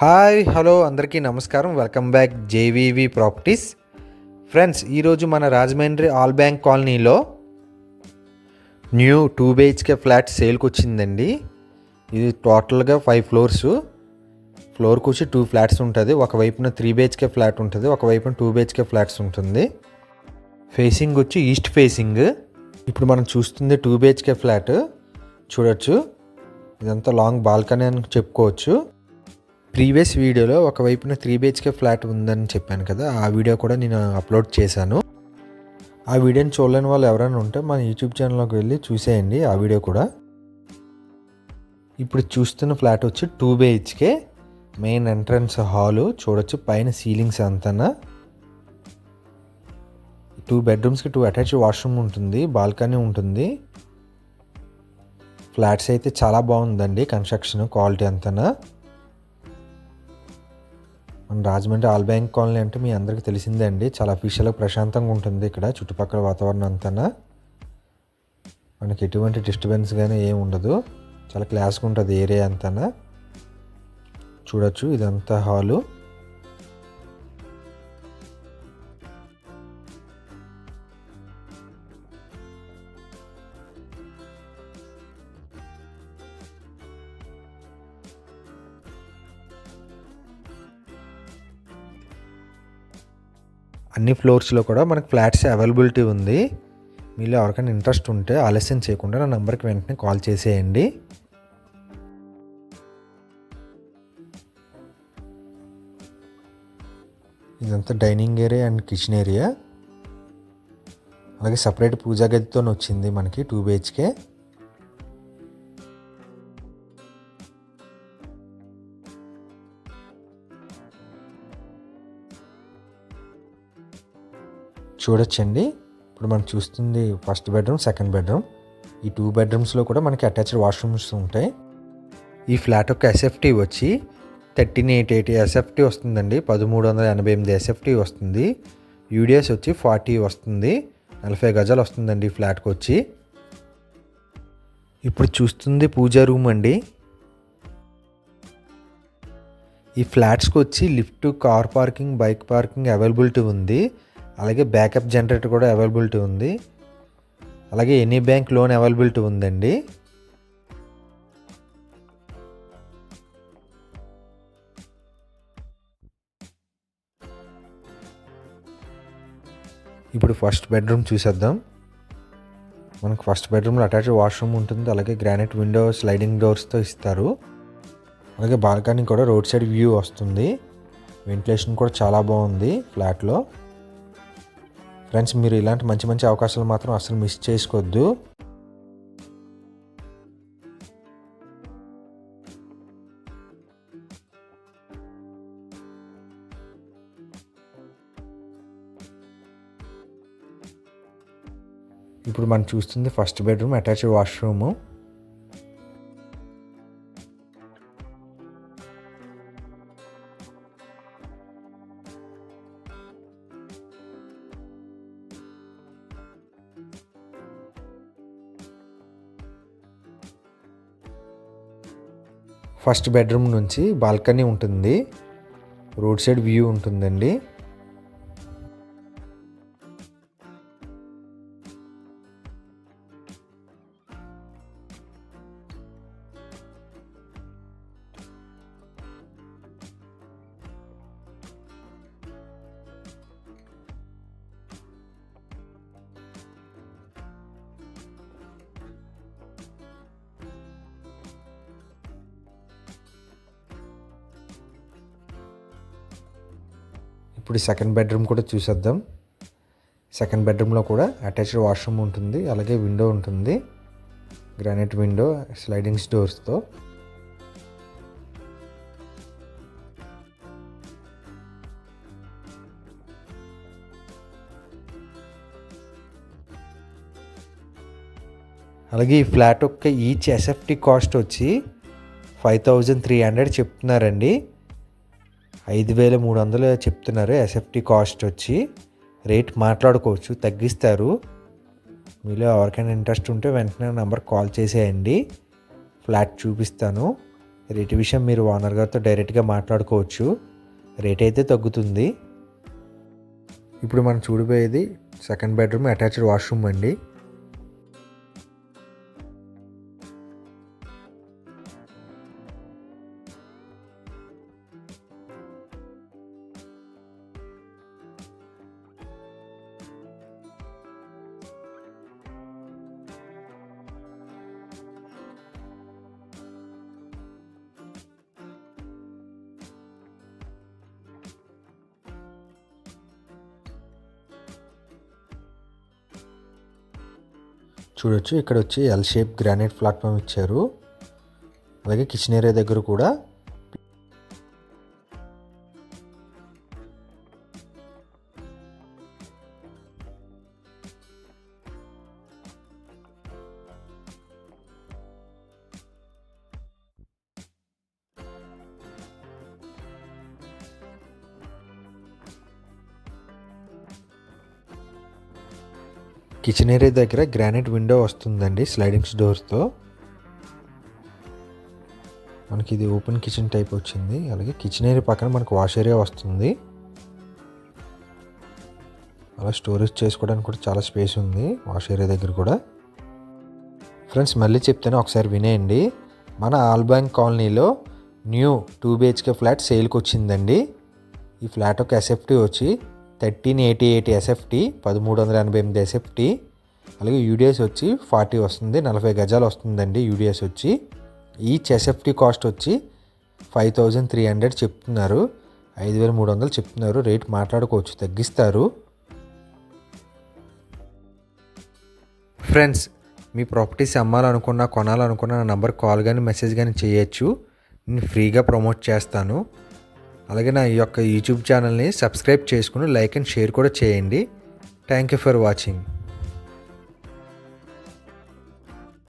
Hi hello అందరికీ నమస్కారం. Welcome back JVV properties. Friends ఈరోజు మన రాజమండ్రి ఆల్ బ్యాంక్ కాలనీలో న్యూ టూ బిహెచ్కే ఫ్లాట్ సేల్కి వచ్చిందండి ఇది టోటల్గా ఫైవ్ ఫ్లోర్స్. ఫ్లోర్కి వచ్చి టూ ఫ్లాట్స్ ఉంటుంది. ఒకవైపున త్రీ బిహెచ్కే ఫ్లాట్ ఉంటుంది. ఒకవైపున టూ బిహెచ్కే ఫ్లాట్స్ ఉంటుంది. ఫేసింగ్ వచ్చి ఈస్ట్ ఫేసింగ్. ఇప్పుడు మనం చూస్తుంది టూ బిహెచ్కే ఫ్లాట్. చూడొచ్చు. ఇదంతా లాంగ్ బాల్కనీ అని చెప్పుకోవచ్చు. ప్రీవియస్ వీడియోలో ఒకవైపున త్రీ బిహెచ్కే ఫ్లాట్ ఉందని చెప్పాను కదా ఆ వీడియో కూడా నేను అప్లోడ్ చేశాను. ఆ వీడియోని చూడలేని వాళ్ళు ఎవరైనా ఉంటే మన యూట్యూబ్ ఛానల్లోకి వెళ్ళి చూసేయండి ఆ వీడియో కూడా. ఇప్పుడు చూస్తున్న ఫ్లాట్ వచ్చి two BHK main entrance hall చూడొచ్చు పైన సీలింగ్స్ అంతా టూ బెడ్రూమ్స్కి టూ అటాచ్ వాష్రూమ్ ఉంటుంది బాల్కనీ ఉంటుంది. ఫ్లాట్స్ అయితే చాలా బాగుందండి కన్స్ట్రక్షన్ క్వాలిటీ అంతనా. మన రాజమండ్రి ఆల్ బ్యాంక్ కాలనీ అంటే మీ అందరికీ తెలిసిందే అండి. చాలా అఫీషియల్గా ప్రశాంతంగా ఉంటుంది ఇక్కడ చుట్టుపక్కల వాతావరణం అంతా మనకి ఎటువంటి డిస్టర్బెన్స్ కానీ ఏమి ఉండదు. చాలా క్లాస్గా ఉంటుంది ఏరియా అంతా చూడొచ్చు ఇదంతా హాలు అన్ని ఫ్లోర్స్లో కూడా మనకు ఫ్లాట్స్ అవైలబిలిటీ ఉంది. మీలో ఎవరికైనా ఇంట్రెస్ట్ ఉంటే ఆలస్యం చేయకుండా నా నెంబర్కి వెంటనే కాల్ చేసేయండి. ఇదంతా dining area and kitchen area. అలాగే సపరేట్ పూజా గదితో వచ్చింది మనకి టూ బిహెచ్కే చూడొచ్చండి. ఇప్పుడు మనం చూస్తుంది ఫస్ట్ బెడ్రూమ్ సెకండ్ బెడ్రూమ్. ఈ టూ బెడ్రూమ్స్లో కూడా మనకి అటాచ్డ్ వాష్రూమ్స్ ఉంటాయి. ఈ ఫ్లాట్ యొక్క ఎస్ఎఫ్టీ వచ్చి థర్టీన్ ఎయిట్ ఎయిటీ ఎస్ఎఫ్టీ వస్తుందండి. పదమూడు వందల ఎనభై ఎనిమిది ఎస్ఎఫ్టీ వస్తుంది. యూడిఎస్ వచ్చి ఫార్టీ వస్తుంది. నలభై గజాలు వస్తుందండి ఈ ఫ్లాట్కి వచ్చి. ఇప్పుడు చూస్తుంది పూజా రూమ్ అండి. ఈ ఫ్లాట్స్కి వచ్చి lift car parking bike parking availability ఉంది. అలాగే బ్యాకప్ జనరేటర్ కూడా అవైలబిలిటీ ఉంది. అలాగే ఎనీ బ్యాంక్ లోన్ అవైలబిలిటీ ఉందండి. ఇప్పుడు ఫస్ట్ బెడ్రూమ్ చూసేద్దాం. మనకు ఫస్ట్ బెడ్రూమ్లో అటాచ్ వాష్రూమ్ ఉంటుంది. అలాగే గ్రానైట్ విండో స్లైడింగ్ డోర్స్తో ఇస్తారు. అలాగే బాల్కనీ కూడా రోడ్ సైడ్ వ్యూ వస్తుంది. వెంటిలేషన్ కూడా చాలా బాగుంది ఫ్లాట్లో ఫ్రెండ్స్ మీరు ఇలాంటి మంచి మంచి అవకాశాలు మాత్రం అసలు మిస్ చేసుకోవద్దు. ఇప్పుడు మనం చూస్తుంది first bedroom attached washroom first bedroom నుంచి బాల్కనీ ఉంటుంది. రోడ్ సైడ్ వ్యూ ఉంటుందండి. ఇప్పుడు సెకండ్ బెడ్రూమ్ కూడా చూసేద్దాం. సెకండ్ బెడ్రూమ్లో కూడా అటాచ్డ్ వాష్రూమ్ ఉంటుంది అలాగే విండో ఉంటుంది. గ్రానైట్ విండో స్లైడింగ్స్ డోర్స్తో అలాగే ఈ ఫ్లాట్ యొక్క ఈచ్ ఎస్ఎఫ్టీ కాస్ట్ వచ్చి ఫైవ్ థౌజండ్ త్రీ హండ్రెడ్ చెప్తున్నారండి. ఐదు వేల మూడు వందలు చెప్తున్నారు. ఎస్ఎఫ్టీ కాస్ట్ వచ్చి రేట్ మాట్లాడుకోవచ్చు తగ్గిస్తారు. మీలో ఎవరికైనా ఇంట్రెస్ట్ ఉంటే వెంటనే నెంబర్ కాల్ చేసేయండి. ఫ్లాట్ చూపిస్తాను. రేట్ విషయం మీరు ఓనర్ గారితో డైరెక్ట్గా మాట్లాడుకోవచ్చు. రేట్ అయితే తగ్గుతుంది. ఇప్పుడు మనం చూడబోయేది సెకండ్ బెడ్రూమ్ అటాచ్డ్ వాష్రూమ్ అండి. చూడొచ్చు. ఇక్కడ వచ్చి ఎల్ షేప్ గ్రానైట్ ప్లాట్ఫామ్ ఇచ్చారు. అలాగే కిచెన్ ఏరియా దగ్గర కూడా కిచెన్ ఏరియా దగ్గర గ్రానైట్ విండో వస్తుందండి స్లైడింగ్స్ డోర్తో మనకి ఇది ఓపెన్ కిచెన్ టైప్ వచ్చింది. అలాగే కిచెన్ ఏరియా పక్కన మనకు వాష్ ఏరియా వస్తుంది. అలా స్టోరేజ్ చేసుకోవడానికి కూడా చాలా స్పేస్ ఉంది వాష్ ఏరియా దగ్గర కూడా. ఫ్రెండ్స్ మళ్ళీ చెప్తాను ఒకసారి వినేయండి. మన ఆల్బ్యాంక్ కాలనీలో న్యూ టూ బిహెచ్కే ఫ్లాట్ సేల్కి వచ్చిందండి. ఈ ఫ్లాట్ ఒక ఎస్ఎఫ్టీ వచ్చి థర్టీన్ ఎయిటీ ఎయిటీ ఎస్ఎఫ్టీ పదమూడు వందల ఎనభై ఎనిమిది ఎస్ఎఫ్టీ అలాగే యూడిఎస్ వచ్చి ఫార్టీ వస్తుంది నలభై గజాలు వస్తుందండి యూడిఎస్ వచ్చి. ఈచ్ ఎస్ఎఫ్టీ కాస్ట్ వచ్చి ఫైవ్ థౌజండ్ త్రీ హండ్రెడ్ చెప్తున్నారు. ఐదు వేల మూడు వందలు చెప్తున్నారు. రేట్ మాట్లాడుకోవచ్చు తగ్గిస్తారు. ఫ్రెండ్స్ మీ ప్రాపర్టీస్ అమ్మాలనుకున్నా కొనాలనుకున్నా నా నంబర్ కాల్ కానీ మెసేజ్ కానీ చేయొచ్చు. నేను ఫ్రీగా ప్రమోట్ చేస్తాను. అలాగే నా యొక్క యూట్యూబ్ ఛానల్ని సబ్స్క్రైబ్ చేసుకుని లైక్ అండ్ షేర్ కూడా చేయండి. Thank you for watching